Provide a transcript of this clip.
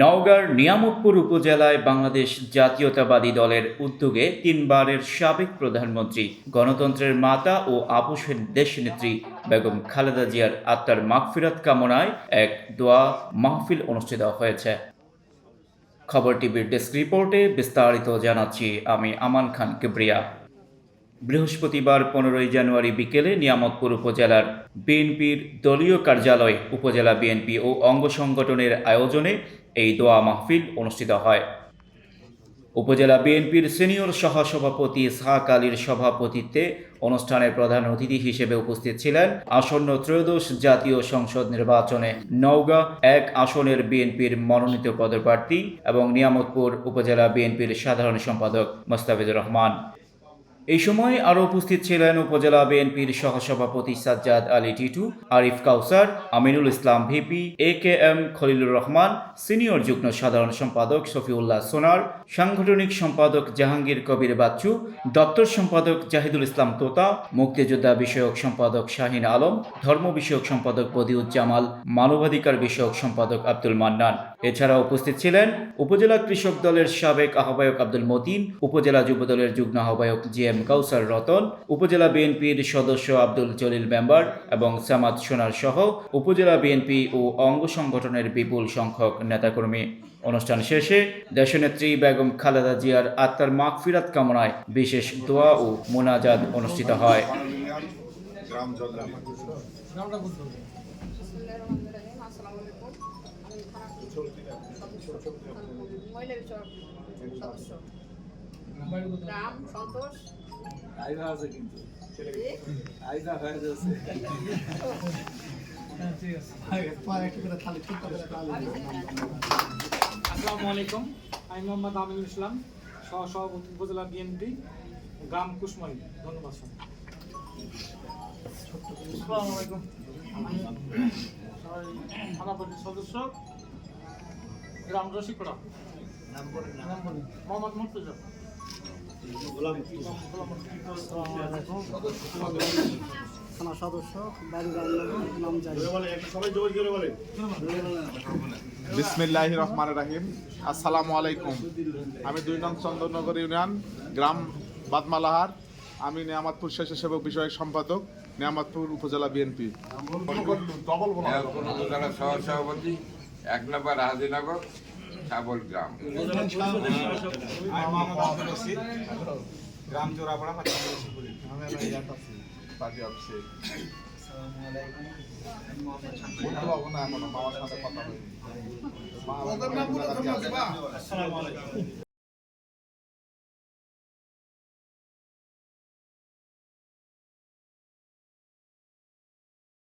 নওগাঁর নিয়ামতপুর উপজেলায় বাংলাদেশ জাতীয়তাবাদী দলের উদ্যোগে তিনবারের সাবেক প্রধানমন্ত্রী, গণতন্ত্রের মাতা ও আপোষের দেশনেত্রী বেগম খালেদা জিয়ার আত্মার মাগফিরাত কামনায় এক দোয়া মাহফিল অনুষ্ঠিত হয়েছে। খবর টিভির ডেস্ক রিপোর্টে বিস্তারিত জানাচ্ছি আমি আমান খান কিবরিয়া। বৃহস্পতিবার পনেরোই জানুয়ারি বিকেলে নিয়ামতপুর উপজেলার বিএনপির দলীয় কার্যালয়ে উপজেলা বিএনপি ও অঙ্গ সংগঠনের আয়োজনে এই দোয়া মাহফিল অনুষ্ঠিত হয়। উপজেলা বিএনপির সিনিয়র সহসভাপতি ইসহাক আলীর সভাপতিত্বে অনুষ্ঠানের প্রধান অতিথি হিসেবে উপস্থিত ছিলেন আসন্ন ত্রয়োদশ জাতীয় সংসদ নির্বাচনে নওগাঁ এক আসনের বিএনপির মনোনীত পদপ্রার্থী এবং নিয়ামতপুর উপজেলা বিএনপির সাধারণ সম্পাদক মোস্তাফিজুর রহমান। এই সময় আরও উপস্থিত ছিলেন উপজেলা বিএনপির সহসভাপতি Sajjad Ali Titu, Arif Kawsar, Aminul Islam VP, A K M Khalilur Rahman, senior যুগ্ম সাধারণ সম্পাদক শফিউল্লাহ সোনার, সাংগঠনিক সম্পাদক জাহাঙ্গীর কবির বাচ্চু, দপ্তর সম্পাদক জাহিদুল ইসলাম তোতা, মুক্তিযোদ্ধা বিষয়ক সম্পাদক শাহিন আলম, ধর্ম বিষয়ক সম্পাদক বদিউজ্জামাল, মানবাধিকার বিষয়ক সম্পাদক আব্দুল মান্নান। এছাড়া উপস্থিত ছিলেন উপজেলা কৃষক দলের সাবেক আহ্বায়ক আব্দুল মতিন, উপজেলা যুব দলের যুগ্ম আহ্বায়ক জি এম কাউসার রতন, উপজেলা বিএনপির সদস্য আব্দুল জলিল মেম্বার এবং সামাদ সোনার সহ উপজেলা বিএনপি ও অঙ্গ সংগঠনের বিপুল সংখ্যক নেতাকর্মী। অনুষ্ঠান শেষে দেশনেত্রী বেগম খালেদা জিয়ার আত্মার মাগফিরাত কামনায় বিশেষ দোয়া ও মোনাজাত অনুষ্ঠিত হয়। সদস্য। রাম সন্তোষ। আইবা আছে কিন্তু। জি, আইবা হয়ে যাচ্ছে। আসসালামু আলাইকুম। আমি মোহাম্মদ আমিনুল ইসলাম সহ সভাপতি উপজেলা বিএনপি গ্রাম কুশমারি। ধন্যবাদ স্যার। আসসালামু আলাইকুম। পরিষদ সদস্য গ্রাম রসিকড়া নাম বলি মোহাম্মদ মুর্তজা। থানা সদস্য বিসমিল্লাহ রহমান রাহিম। আসসালামু আলাইকুম। আমি দুই নং চন্দননগর ইউনিয়ন গ্রাম বাদমালাহার। আমি নিয়ামতপুর স্বেচ্ছাসেবক বিষয়ক সম্পাদক নিয়ামতপুর উপজেলা বিএনপি। এক নম্বর হাজিনগর। সাবল গ্রাম। গ্রাম জোড়াপাড়া পার্টি অফিসে। মামার সাথে কথা হয়নি।